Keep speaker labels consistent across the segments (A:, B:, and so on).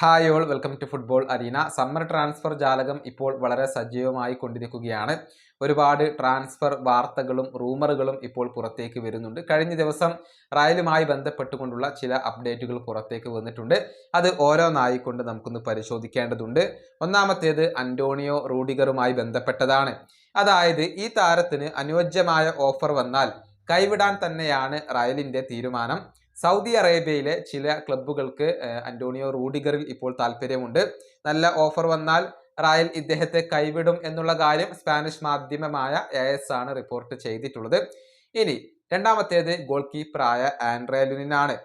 A: Hi all welcome to football arena summer transfer ജാലകം ഇപ്പോൾ വളരെ സജീവമായി കൊണ്ടിരിക്കുകയാണ്. ഒരുപാട് ട്രാൻസ്ഫർ വാർത്തകളും റൂമറുകളും ഇപ്പോൾ പുറത്തേക്ക് വരുന്നുണ്ട്. കഴിഞ്ഞ ദിവസം റയലുമായി ബന്ധപ്പെട്ടുകൊണ്ടുള്ള ചില അപ്ഡേറ്റുകൾ പുറത്തേക്ക് വന്നിട്ടുണ്ട്. അത് ഓരോന്നായിക്കൊണ്ട് നമുക്കൊന്ന് പരിശോധിക്കേണ്ടതുണ്ട്. ഒന്നാമത്തേത് അന്റോണിയോ റൂഡിഗറുമായി ബന്ധപ്പെട്ടതാണ്. അതായത് ഈ താരത്തിന് അനുയോജ്യമായ ഓഫർ വന്നാൽ കൈവിടാൻ തന്നെയാണ് റയലിന്റെ തീരുമാനം. സൗദി അറേബ്യയിലെ ചില ക്ലബ്ബുകൾക്ക് അന്റോണിയോ റൂഡിഗറിൽ ഇപ്പോൾ താല്പര്യമുണ്ട്. നല്ല ഓഫർ വന്നാൽ റായൽ ഇദ്ദേഹത്തെ കൈവിടും എന്നുള്ള കാര്യം സ്പാനിഷ് മാധ്യമമായ എ എസ് ആണ് റിപ്പോർട്ട് ചെയ്തിട്ടുള്ളത്. ഇനി രണ്ടാമത്തേത് ഗോൾ കീപ്പറായ ആൻഡ്രേ ലുനിനാണ്.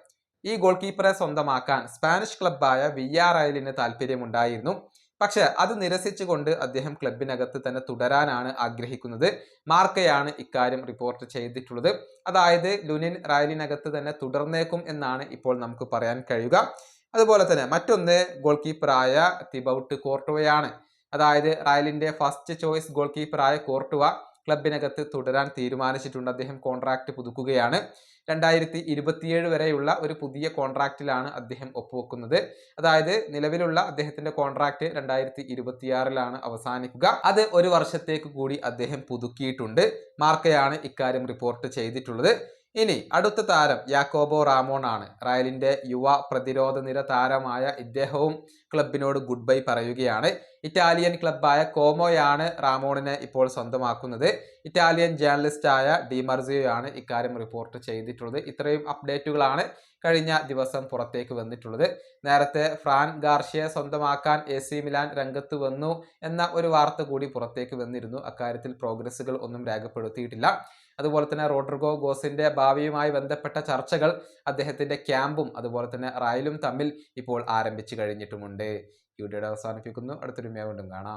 A: ഈ ഗോൾ കീപ്പറെ സ്വന്തമാക്കാൻ സ്പാനിഷ് ക്ലബ്ബായ വി ആർ അയലിന് താല്പര്യമുണ്ടായിരുന്നു. പക്ഷെ അത് നിരസിച്ചുകൊണ്ട് അദ്ദേഹം ക്ലബിനകത്ത് തന്നെ തുടരാനാണ് ആഗ്രഹിക്കുന്നത്. മാർക്കയാണ് ഇക്കാര്യം റിപ്പോർട്ട് ചെയ്തിട്ടുള്ളത്. അതായത് ലുനിൻ റയലിനകത്ത് തന്നെ തുടർന്നേക്കും എന്നാണ് ഇപ്പോൾ നമുക്ക് പറയാൻ കഴിയുക. അതുപോലെ തന്നെ മറ്റൊന്ന് ഗോൾ കീപ്പറായ തിബൌട്ട് കോർട്ടുവയാണ്. അതായത് റയലിന്റെ ഫസ്റ്റ് ചോയ്സ് ഗോൾ കീപ്പറായ കോർട്ടുവ ക്ലബിനകത്ത് തുടരാൻ തീരുമാനിച്ചിട്ടുണ്ട്. അദ്ദേഹം കോൺട്രാക്ട് പുതുക്കുകയാണ്. രണ്ടായിരത്തി ഇരുപത്തിയേഴ് വരെയുള്ള ഒരു പുതിയ കോൺട്രാക്റ്റിലാണ് അദ്ദേഹം ഒപ്പുവെക്കുന്നത്. അതായത് നിലവിലുള്ള അദ്ദേഹത്തിന്റെ കോൺട്രാക്ട് രണ്ടായിരത്തി ഇരുപത്തിയാറിലാണ് അവസാനിക്കുക. അത് ഒരു വർഷത്തേക്ക് കൂടി അദ്ദേഹം പുതുക്കിയിട്ടുണ്ട്. മാർക്കയാണ് ഇക്കാര്യം റിപ്പോർട്ട് ചെയ്തിട്ടുള്ളത്. ഇനി അടുത്ത താരം യാക്കോബോ റാമോൺ ആണ് റയലിന്റെ യുവ പ്രതിരോധ നിര താരമായ ഇദ്ദേഹവും ക്ലബിനോട് ഗുഡ് ബൈ പറയുകയാണ്. ഇറ്റാലിയൻ ക്ലബായ കോമോയാണ് റാമോണിനെ ഇപ്പോൾ സ്വന്തമാക്കുന്നത്. ഇറ്റാലിയൻ ജേർണലിസ്റ്റായ ഡിമർസിയോയാണ് ഇക്കാര്യം റിപ്പോർട്ട് ചെയ്തിട്ടുള്ളത്. ഇത്രയും അപ്ഡേറ്റുകളാണ് കഴിഞ്ഞ ദിവസം പുറത്തേക്ക് വന്നിട്ടുള്ളത്. നേരത്തെ ഫ്രാൻ ഗാർഷ്യയെ സ്വന്തമാക്കാൻ എ സി മിലാൻ രംഗത്ത് വന്നു എന്ന ഒരു വാർത്ത കൂടി പുറത്തേക്ക് വന്നിരുന്നു. അക്കാര്യത്തിൽ പ്രോഗ്രസ്സുകൾ ഒന്നും രേഖപ്പെടുത്തിയിട്ടില്ല. അതുപോലെ തന്നെ റോഡ്രിഗോ ഗോസിന്റെ ഭാവിയുമായി ബന്ധപ്പെട്ട ചർച്ചകൾ അദ്ദേഹത്തിന്റെ ക്യാമ്പും അതുപോലെ തന്നെ റായലും തമ്മിൽ ഇപ്പോൾ ആരംഭിച്ചു കഴിഞ്ഞിട്ടുമുണ്ട്. വീഡിയോയുടെ അവസാനിപ്പിക്കുന്നു. അടുത്തൊരു മേ വീണ്ടും കാണാം.